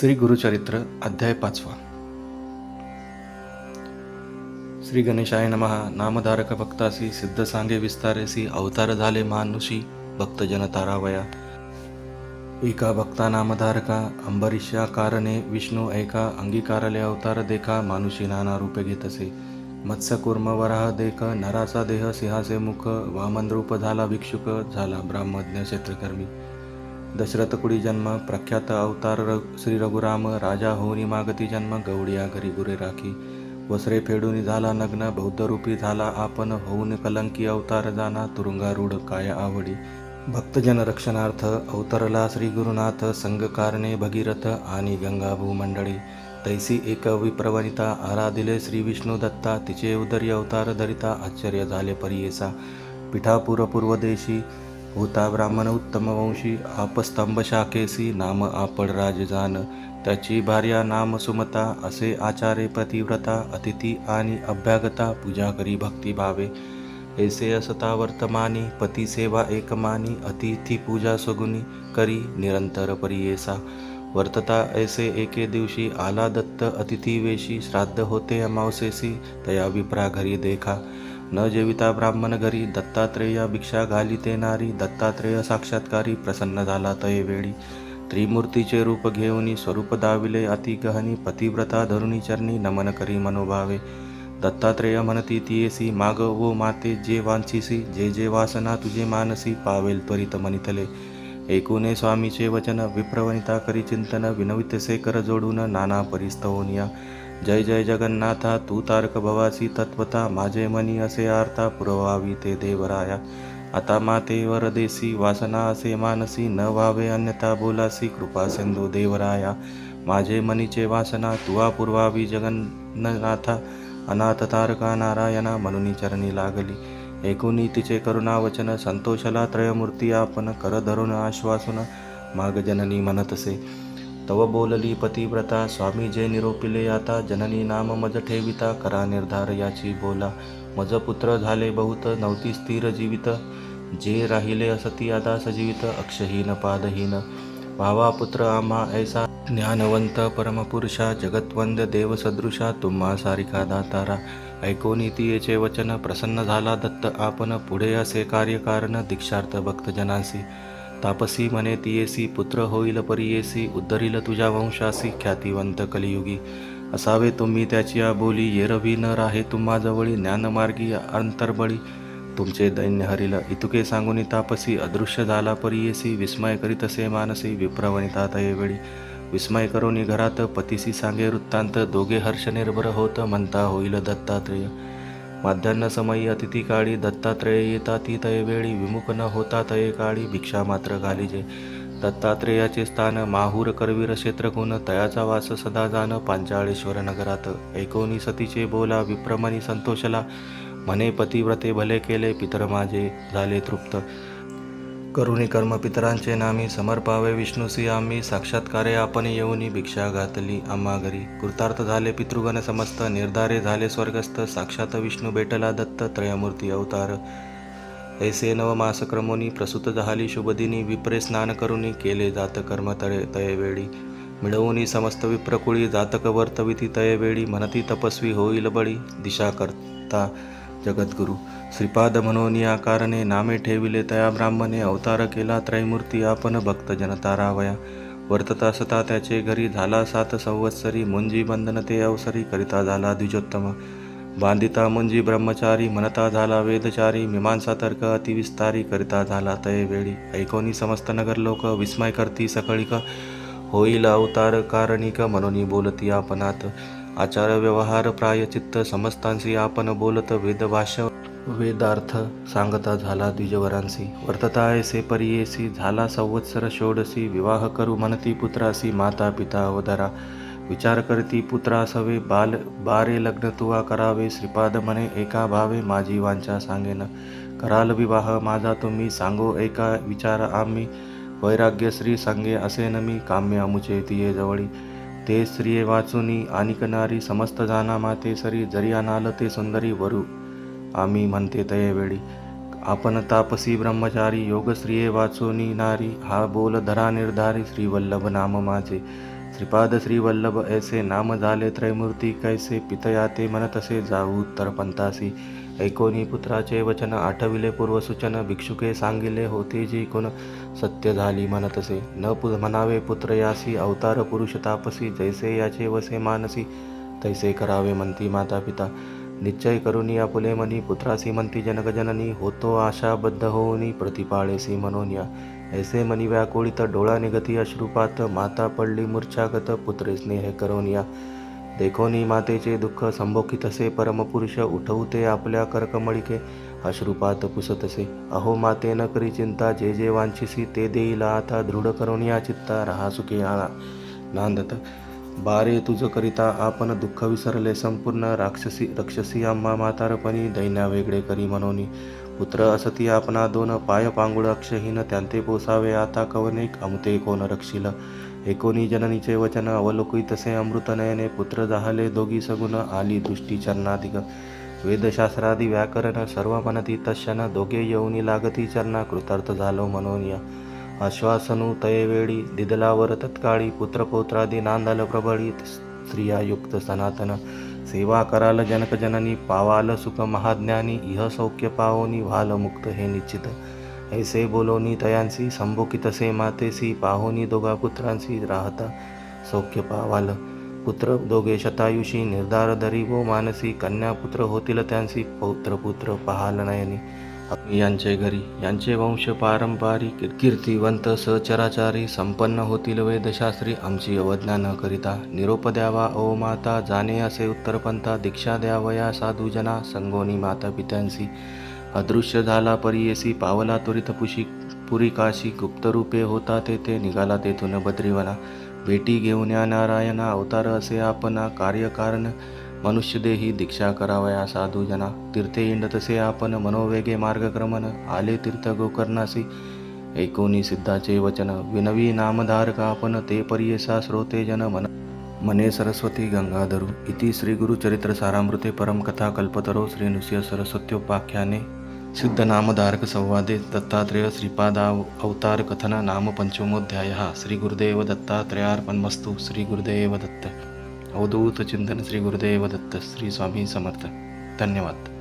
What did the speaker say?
श्री गुरुचरित्र अध्याय पाचवा. श्री गणेशाय नमहा नामधारक भक्तासी सिद्ध सांगे विस्तारेसी अवतार झाले मानुषी भक्त तारावया एका भक्ता नामधारका अंबरीशा कारणे विष्णू ऐका अंगीकारले अवतार देखा मानुषी नाना रूपे घेतसे. मत्स्यकुर्म वराह देख नराचा देह सिंहाचे मुख वामन रूप झाला भिक्षुक झाला ब्राह्मज्ञ क्षेत्रकर्मी. दशरथ कुडी जन्म प्रख्यात अवतार र श्री रघुराम राजा होऊनी मागती जन्म गवडिया घरी गुरे राखी. वसरे फेडून झाला नग्न बौद्धरूपी झाला आपण होऊन कलंकी अवतार जाना तुरुंगारूढ काय आवडी. भक्तजन रक्षणार्थ अवतरला श्री गुरुनाथ संग कारणे भगीरथ आणि गंगाभू मंडळी. तैसी एक विप्रवनिता आराधिले श्री विष्णू दत्ता तिचे उदरी अवतार धरिता आश्चर्य झाले परियेसा. पिठापूर पूर्वदेशी होता ब्राह्मण उत्तम वंशी आपस्तंभ शाखेसी नाम आपड राजजान. त्याची भार्या नाम सुमता असे आचारे पतिव्रता अतिथी आणि अभ्यागता पूजा करी भक्तिभावे ऐसे असता वर्तमानी पती सेवा एकमानी अतिथी पूजा सगुनी करी निरंतर परियेसा. वर्तता ऐसे एके दिवशी आला दत्त अतिथी वेशी श्राद्ध होते अमावसेसी तया विप्रा घरी देखा. न जेविता ब्राह्मण घरी दत्तात्रेय भिक्षा घाली ते नारी दत्तात्रेय साक्षात्कारी प्रसन्न झाला तये वेळी. त्रिमूर्तीचे रूप घेऊनी स्वरूप दाविले अति गहनी पतिव्रता धरुणी चरणी नमन करी मनोभावे. दत्तात्रेय म्हणती तियेसी माग वो माते जे वांछिसी जे जे वासना तुझे मानसी पावेल त्वरित मनितले. ऐकूने स्वामीचे वचन विप्रवनिता करी चिंतन विनवितसे कर जोडून नाना परिस्तवनिया जय जय जगन्नाथा तू तारक भवासी तत्वता माझे मनी असे आर्ता पुरवावी ते देवराया. आता माते वरदेसी वासना असे मानसी न व्हावे अन्यथा बोलासी कृपा सिंधू देवराया. माझे मनीचे वासना तुवा पुरवावी जगन्नाथा अनाथ तारका नारायणा म्हणून चरणी लागली. ऐकुनी तिचे करुणावचन संतोषला त्रयमूर्ती आपण कर धरून आश्वासून माग जननी म्हणतसे तव बोलली पतिव्रता स्वामी जे निरोपिले आता जननी नाम मज ठेविता करा निर्धार याची बोला. मज पुत्र झाले बहुत नव्हती स्थिर जीवित. जे राहिले असती आता सजीवित अक्षहीन पादहीन. भावा पुत्र आम्हा ऐसा ज्ञानवंत परमपुरुषा जगत्वंद देवसदृशा तुम्हा सारिका दातारा. ऐकोनी तियेचे वचन प्रसन्न झाला दत्त आपण पुढे असे कार्यकारण दीक्षार्थ भक्तजनांसी तापसी म्हणे तियेसी पुत्र होईल परियेसी उद्धरील तुझ्या वंशासी ख्यातिवंत कलियुगी. असावे तुम्ही त्याची आबोली बोली येरवी न राहे तुम्हाजवळी ज्ञानमार्गी अंतर्बळी. तुमचे दैन्य हरिल इतुके सांगून तापसी अदृश्य झाला परियेसी विस्मय करीतसे मानसी विप्रवनिता तये विस्मय करोनी घरात पतीसी सांगे वृत्तांत दोघे हर्ष निर्भर होत म्हणता होईल दत्तात्रेय. माध्यान्हसमयी अतिथी काळी दत्तात्रेय येता ती तये वेळी विमुख न होता तये काळी भिक्षा मात्र घालिजे. दत्तात्रेयाचे स्थान माहूर करवीर क्षेत्रगुण तयाचा वास सदा जाण पांचाळेश्वर नगरात. एकोणी सतीचे बोला विप्रमणी संतोषला म्हणे पतिव्रते भले केले पितर माझे झाले तृप्त. करुणी कर्म पितरांचे नामी समर्पावे विष्णुसी आम्ही साक्षात्कारे आपण येऊनी भिक्षा घातली आम्हा घरी. कृतार्थ झाले पितृगण समस्त निर्धारे झाले स्वर्गस्थ साक्षात विष्णू भेटला दत्त त्रयमूर्ती अवतार. ऐसे नव मासक्रमोनी प्रसूत झाली शुभदिनी विप्रे स्नान करुनी केले जात कर्म तळे तयवेळी. मिळवूनी समस्त विप्रकुळी जातक वर्तविती तयवेळी म्हणती तपस्वी होईल बळी. दिशा करता जगद्गुरु. श्रीपाद मनोनी आकारणे नामे ठेविले तया ब्राह्मणे अवतार केला त्रैमूर्ती आपण भक्त जनता रावया वर्तता सता त्याचे घरी झाला सात संवत्सरी मुंजी बंधन ते अवसरी करिता झाला द्विजोत्तम. बांधिता मुंजी ब्रह्मचारी म्हणता झाला वेदचारी मीमांसा तर्क अतिविस्तारी करिता झाला तय वेळी. ऐकोनी समस्त नगर लोक विस्मय करती सकळिक. होईल अवतार कारणिक म्हणून बोलती आपणात. आचार व्यवहार प्रायचित्त समस्तांशी आपण बोलत वेदभाष्य वेदार्थ सांगता झाला द्विजवरांसी. वर्तता ऐसे परियेसी झाला संवत्सर षोडसी विवाह करू म्हणती पुत्रासी माता पिता अवधरा विचार करती पुत्रा सवे बाल बारे लग्न तुवा करावे. श्रीपाद म्हणे एका भावे माझी वांचा सांगेन. कराल विवाह माझा तुम्ही सांगो एका विचार आम्ही. वैराग्य श्री सांगे असे न मी काम्य अमुचे तिये जवळी. ते स्त्रिये वाचुनी आनिक नारी समस्त जाना माते सरी जरी अनाल ते सुंदरी वरू। आम्ही म्हणते तयेवेळी आपण तापसी ब्रह्मचारी योग स्त्रिये वाचोनी नारी हा बोल धरा निर्धारी श्रीवल्लभ नाम माझे। श्रीपाद श्रीवल्लभ ऐसे नाम झाले त्रैमूर्ती कैसे पितया ते म्हणतसे जाऊ तर पंतासी ऐकोनी पुत्राचे वचन आठविले पूर्वसूचन भिक्षुके सांगिले होते जी कोण सत्य झाली म्हणतसे न पु म्हणावे पुत्र यासी अवतार पुरुष तापसी जैसे याचे वसे मानसी तैसे करावे म्हणती माता पिता निश्चय करुनी आपुले मनी पुत्रासी म्हणती जनक जननी होतो आशाबद्ध होऊनी प्रतिपाळेसी म्हणून या ऐसे मनी व्याकुळित डोळा निगती अश्रुपात माता पडली मूर्छागत पुत्रे स्नेह करोनिया देखोनी मातेचे दुःख संभोखितसे परमपुरुष उठवते आपल्या कर्कमळिके. अश्रुपात पुसतसे अहो माते न करी चिंता जे जे वांछिसी ते देईला. आता दृढ करोनिया चित्ता रहा सुखी आना नांदत बारे तुझ करिता आपण दुःख विसरले. संपूर्ण राक्षसी रक्षसी आम्हा म्हातारपणी दैन्या वेगळे करी म्हणोनी. पुत्र असती आपणा दोन पाय पांगुळ अक्षहीन त्यांते पोसावे आता कवनेक अमते कोण रक्षिल? एकोणी जननीचे वचन अवलोकी तसे अमृतनयने पुत्र जाहले दोघी सगुण आली दृष्टी चरणाधिक. वेदशास्त्रादी व्याकरण सर्व मनती तशन दोघे येऊनी लागती चरणा कृतार्थ झालो मनोनिया. आश्वासनू तयवेळी दिदलावर तत्काळी पुत्रपौत्रादी नांदाल स्त्रिया स्त्रियायुक्त सनातन. सेवा कराल जनक जननी पावाल सुख महाज्ञानी इह सौख्य पावोनी व्हाल मुक्त हे निश्चित. ऐसे बोलोनी तयांसी संभोकितसे मातेसी पाहोनी दोघा पुत्रांसी राहता सौख्य पावाल. पुत्र दोघे शतायुषी निर्धार धरी वो मानसी कन्या पुत्र होतील त्यांसी पौत्र पुत्र पहाल नयनी. यांचे घरी यांचे वंश पारंपरिक कीर्तिवंत सचराचारी संपन्न होतील वेदशास्त्री आमची अवज्ञा न करिता. निरोप द्यावा ओ माता जाणे असे उत्तरपंथा दीक्षा द्यावया साधुजना संगोनी माता पित्यांशी. अदृश्य झाला परियेसी पावला त्वरित पुशी पुरी काशी गुप्तरूपे होता तेथे निघाला तेथून बद्रीवना. भेटी घेऊन या नारायणा अवतार असे आपणा कार्यकारण मनुष्यदेही दीक्षा करावया साधुजना तीर्थे इंडतसे आपण मनोवेगे मार्गक्रमण. आले तीर्थ गोकर्णासी. ऐकोनी सिद्धाचे वचन. विनवी नामधारक आपण ते परियसा श्रोते जन मन. मने सरस्वती गंगाधरू. इति श्री गुरुचरित्र सारामृते परम कथा कल्पतरो श्री नृसिंह सरस्वत्योपाख्याने. सिद्ध नामधारक संवादे. दत्तात्रेय श्रीपादा अवतार कथन. नाम पंचमोध्याय. श्री गुरुदेव दत्तात्रेयार्पणमस्तु. श्री गुरुदेव दत्त. अवधूत चिंतन श्री गुरुदेव दत्त श्री स्वामी समर्थ. धन्यवाद.